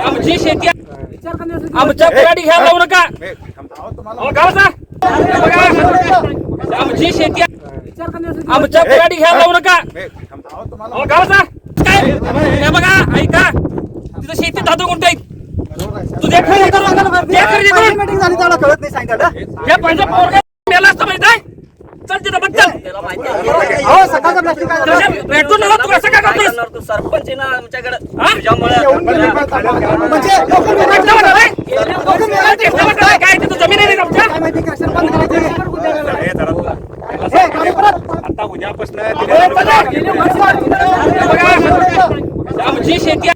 आमची शेती आमच्या पराठी घ्यायला लावू नका. हे आमची शेती आमच्या पराठी घ्यायला लावू नका. अहो, गाव जा. काय? हे बघा ऐका. तिथं शेती दादू कोणते तुझ्या खरेदी करून त्या खरेदी करून मीटिंग झाली त्याला कळत नाही सांगितलं हे पैसे पोरगा मेला असतं माहीत आहे चल तिथं बघ चल अहो सकाळचा प्लास्टिक काय झालं? तुझ्या भेटून नका तू कसं काय करतोस सरपंच आहे ना आमच्याकडे हा? रे? काय तिथं जमीन आहे हे. आता उद्यापासून आमची शेती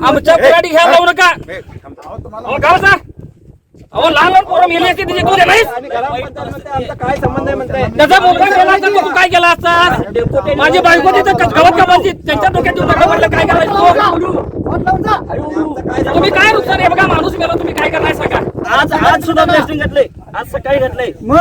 आमच्या पराठी घ्यायला लावू नका अहो गाव जा अहो लहान लहान पोरं मेली असते तिचे तुझे नाही आमचा काय संबंध आहे म्हणताय? त्याचा मोठा केला असता तर तू काय केला असता? माझी बायको तिथं गवत कामाची त्यांच्या डोक्यात म्हटलं काय करायचं. तुम्ही काय नुकसान आहे? बघा माणूस मेला तुम्ही काय करणार? आज आज सुद्धा ब्लास्टिंग घडलंय आज सकाळी मग?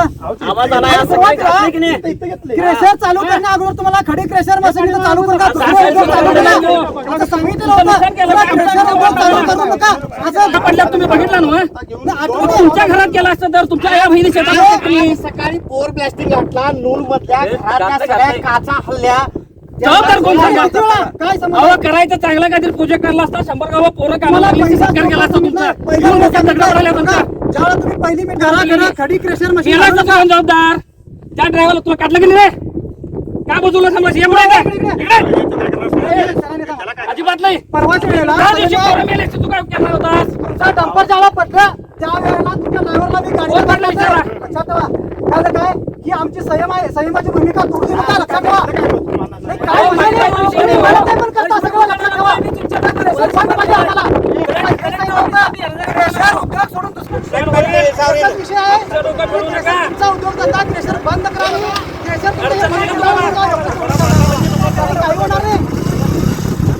आवाज आलाय आज सकाळी घडलंय की नाही? क्रेशर चालू करण्या अगोदर तुम्हाला खडी क्रेशर मशीन चालू करू का दुसरं उद्योग चालू केला आता सांगितलं होतं तुला क्रेशर उद्योग चालू करू नका. असं पडल्यात तुम्ही बघितलं ना तुमच्या घरात केला असतं तर तुमच्या या बहिणी शेतात सकाळी पोर ब्लास्टिंग घातला नूल मधल्या काचा हल्ल्या. जबाबदार कोण सांगा? किती वेळा? काय समज? अहो करायचं चांगला काहीतरी प्रोजेक्ट करला असता शंभर गाव पोरं कामाला मला लागली, सरकार केला असता तुमचा. तुम्ही पहिली मी घरा घरा खडी क्रेशर मशीन केला असता कोण जबाबदार? त्या ड्रायव्हरला तुला काढलं की नाही रे? काय बाजूला सीएम अजिबात नाही. परवाच्या वेळेला त्या दिवशी पोरं मेली असती, तू काय करणार होतास? तुमचा डंपर ज्याला पडला त्या वेळेला तुमच्या ड्रायव्हरला मी गाडी कोण पडला विचारा? लक्षात ठेवा. काय झालं काय? ही आमची संयम आहे. संयमाची भूमिका तोडू नका लक्षात ठेवा नाही, काय म्हणाले? तुम्ही म्हणत नाही पण करता सगळं लक्षात ठेवा सरपंच पाहिजे आम्हाला. कसं आहे नव्हतं? क्रेशर उद्योग सोडून दुसरं एकच विषय आहे तुमचा उद्योगधंदा क्रेशर बंद करा.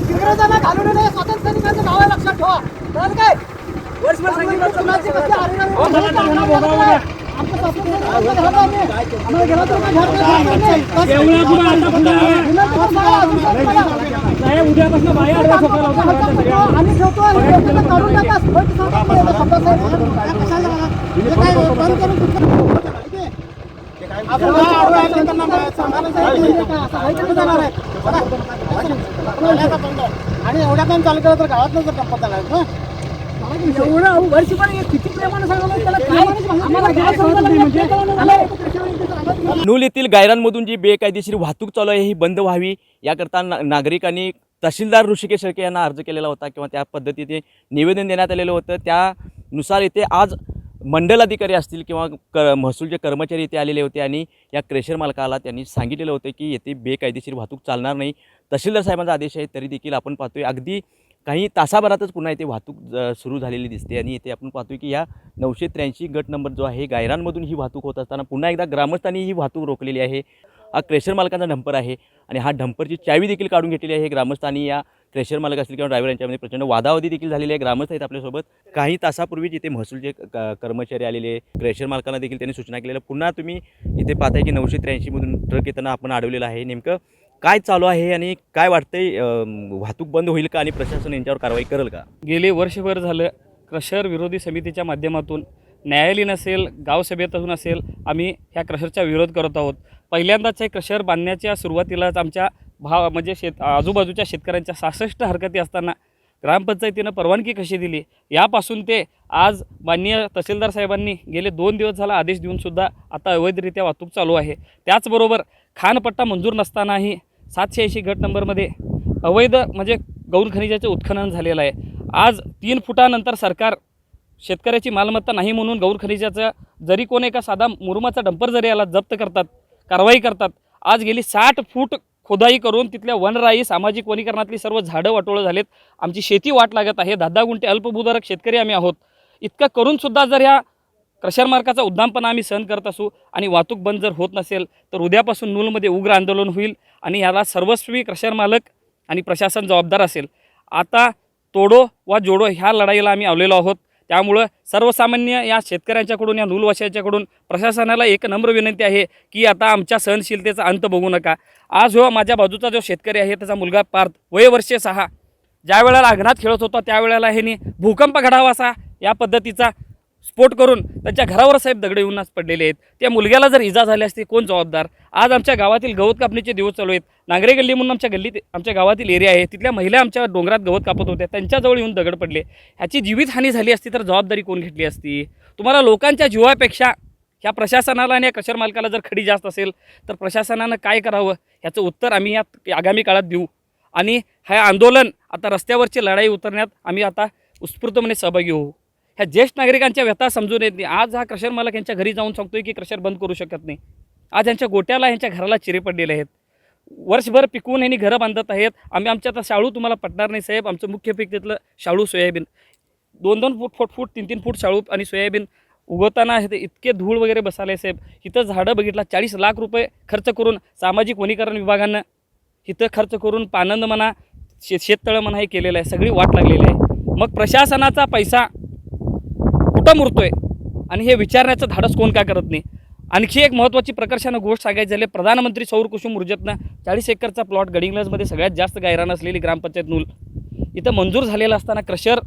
इंग्रजांना घालवलेलं हे स्वातंत्र्य सैनिकांचं नाव आहे लक्षात ठेवा. कळलं काय? वर्षभर सांगितलं. उद्यापासून बाहेर. आम्ही ठेवतो आणि? हे आहे? आणि एवढ्या पण चालू केलं तर गावात जर कंपत जाणार ना? एवढं किती प्रेमाने गाव समजलं नाही म्हणजे? नूल येथील गायरांमधून जी बेकायदेशीर वाहतूक चालू आहे ही बंद व्हावी याकरता ना नागरिकांनी तहसीलदार ऋषिकेश शेळके यांना अर्ज केलेला होता किंवा त्या पद्धतीने निवेदन देण्यात आलेलं होतं. त्यानुसार इथे आज मंडल अधिकारी असतील किंवा क महसूलचे कर्मचारी इथे आलेले होते आणि या क्रेशर मालकाला त्यांनी सांगितलेलं होतं की येथे बेकायदेशीर वाहतूक चालणार नाही. तहसीलदार साहेबांचा आदेश आहे तरी देखील आपण पाहतोय. अगदी काही तासाभरातच पुन्हा इथे वाहतूक ज- सुरू झालेली दिसते आणि इथे आपण पाहतोय की या नऊशे त्र्याऐंशी गट नंबर जो आहे गायरांमधून ही वाहतूक होत असताना पुन्हा एकदा ग्रामस्थांनी ही वाहतूक रोखलेली आहे. हा क्रेशर मालकांचा डंपर आहे आणि हा डंपरची चावी देखील काढून घेतलेली आहे ग्रामस्थांनी. या क्रेशर मालक असतील किंवा ड्रायव्हर यांच्यामध्ये प्रचंड वादावादी देखील झालेली आहे. ग्रामस्थ आहेत आपल्यासोबत. काही तासापूर्वीच इथे महसूलचे क- कर्मचारी आलेले क्रेशर मालकांना देखील त्यांनी सूचना केलेल्या. पुन्हा तुम्ही इथे पाहताय की नऊशे त्र्याऐंशीमधून ट्रक येताना आपण अडवलेला आहे. नेमकं काय चालू आहे आणि काय वाटतंय वाहतूक बंद होईल का आणि प्रशासन यांच्यावर कारवाई करेल का? गेले वर्षभर झालं क्रशर विरोधी समितीच्या माध्यमातून न्यायालयीन असेल गावसभेतून असेल आम्ही ह्या क्रशरचा विरोध करत आहोत. पहिल्यांदाच हे क्रशर बांधण्याच्या सुरुवातीलाच आमच्या भाव म्हणजे शेत आजूबाजूच्या शेतकऱ्यांच्या सहासष्ट हरकती असताना ग्रामपंचायतीनं परवानगी कशी दिली? यापासून ते आज माननीय तहसीलदार साहेबांनी गेले दोन दिवस झाला आदेश देऊनसुद्धा आता अवैधरित्या वाहतूक चालू आहे. त्याचबरोबर खानपट्टा मंजूर नसतानाही सातशे ऐंशी गट नंबरमध्ये अवैध म्हणजे गौण खनिजाचे उत्खनन झालेलं आहे. आज तीन फुटानंतर सरकार शेतकऱ्याची मालमत्ता नाही म्हणून गौर खनिजाचा जरी कोण एका साधा मुरुमाचा डंपर जरी याला जप्त करतात कारवाई करतात आज गेली साठ फूट खोदाई करून तिथल्या वनराई सामाजिक वनीकरणातली सर्व झाडं वाटोळं झालेत. आमची शेती वाट लागत आहे. दहा दहा गुंठे अल्पभूधारक शेतकरी आम्ही आहोत. इतकं करूनसुद्धा जर ह्या क्रशर मार्काचा उद्दामपणा आम्ही सहन करत असू आणि वाहतूक बंद जर होत नसेल तर उद्यापासून नूलमध्ये उग्र आंदोलन होईल आणि ह्याला सर्वस्वी क्रशर मालक आणि प्रशासन जबाबदार असेल. आता तोडो वा जोडो ह्या लढाईला आम्ही आवलेलो आहोत. त्यामुळं सर्वसामान्य या शेतकऱ्यांच्याकडून या नूलवाशांच्याकडून प्रशासनाला एक नम्र विनंती आहे की आता आमच्या सहनशीलतेचा अंत बघू नका. आज हो माझ्या बाजूचा जो शेतकरी आहे त्याचा मुलगा पार्थ वयवर्षे सहा. ज्या वेळेला अंगणात खेळत होता त्यावेळेला ह्यांनी भूकंप घडावा असा या पद्धतीचा स्फोट करून त्यांच्या घरावर साहेब दगड येऊन पडलेले आहेत. त्या मुलग्याला जर इजा झाली असती कोण जबाबदार? आज आमच्या गावातील गवत कापणीचे दिवस चालू आहेत. नांगरे गल्ली म्हणून आमच्या गल्लीत आमच्या गावातील एरिया आहे. तिथल्या महिला आमच्या डोंगरात गवत कापत होत्या. त्यांच्याजवळ येऊन दगड पडले. ह्याची जीवितहानी झाली असती तर जबाबदारी कोण घेतली असती? तुम्हाला लोकांच्या जीवापेक्षा ह्या प्रशासनाला आणि या कशर मालकाला जर खडी जास्त असेल तर प्रशासनानं काय करावं? ह्याचं उत्तर आम्ही या आगामी काळात देऊ. आणि हे आंदोलन आता रस्त्यावरची लढाई उतरण्यात आम्ही आता उत्स्फूर्तपणे सहभागी होऊ. ह्या ज्येष्ठ नागरिकांच्या व्यथा समजून येत नाही. आज हा क्रशर मालक यांच्या घरी जाऊन सांगतोय की क्रशर बंद करू शकत नाही. आज यांच्या गोट्याला यांच्या घराला चिरे पडलेले आहेत. वर्षभर पिकवून यांनी घरं बांधत आहेत. आम्ही आमच्या आता शाळू तुम्हाला पटणार नाही साहेब. आमचं मुख्य पीक तिथलं शाळू सोयाबीन. दोन दोन फूट फूट फूट तीन तीन फूट शाळू आणि सोयाबीन उगवताना हे ते इतके धूळ वगैरे बसाले साहेब. इथं झाडं बघितला चाळीस लाख रुपये खर्च करून सामाजिक वनीकरण विभागानं इथं खर्च करून पानंद म्हणा शे शेततळं म्हणा हे केलेलं आहे. सगळी वाट लागलेली आहे. मग प्रशासनाचा पैसा कुठं मुरतोय? आणि हे विचारण्याचं धाडस कोण का करत नाही? आणखी एक महत्त्वाची प्रकर्षानं गोष्ट सांगायची झाली प्रधानमंत्री सौर कुसुम ऊर्जेतनं चाळीस एकरचा प्लॉट गडिंगलजमध्ये सगळ्यात जास्त गायरान असलेली ग्रामपंचायत नूल. इथं मंजूर झालेला असताना क्रशर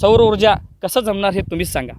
सौर ऊर्जा कसं जमणार हे तुम्हीच सांगा.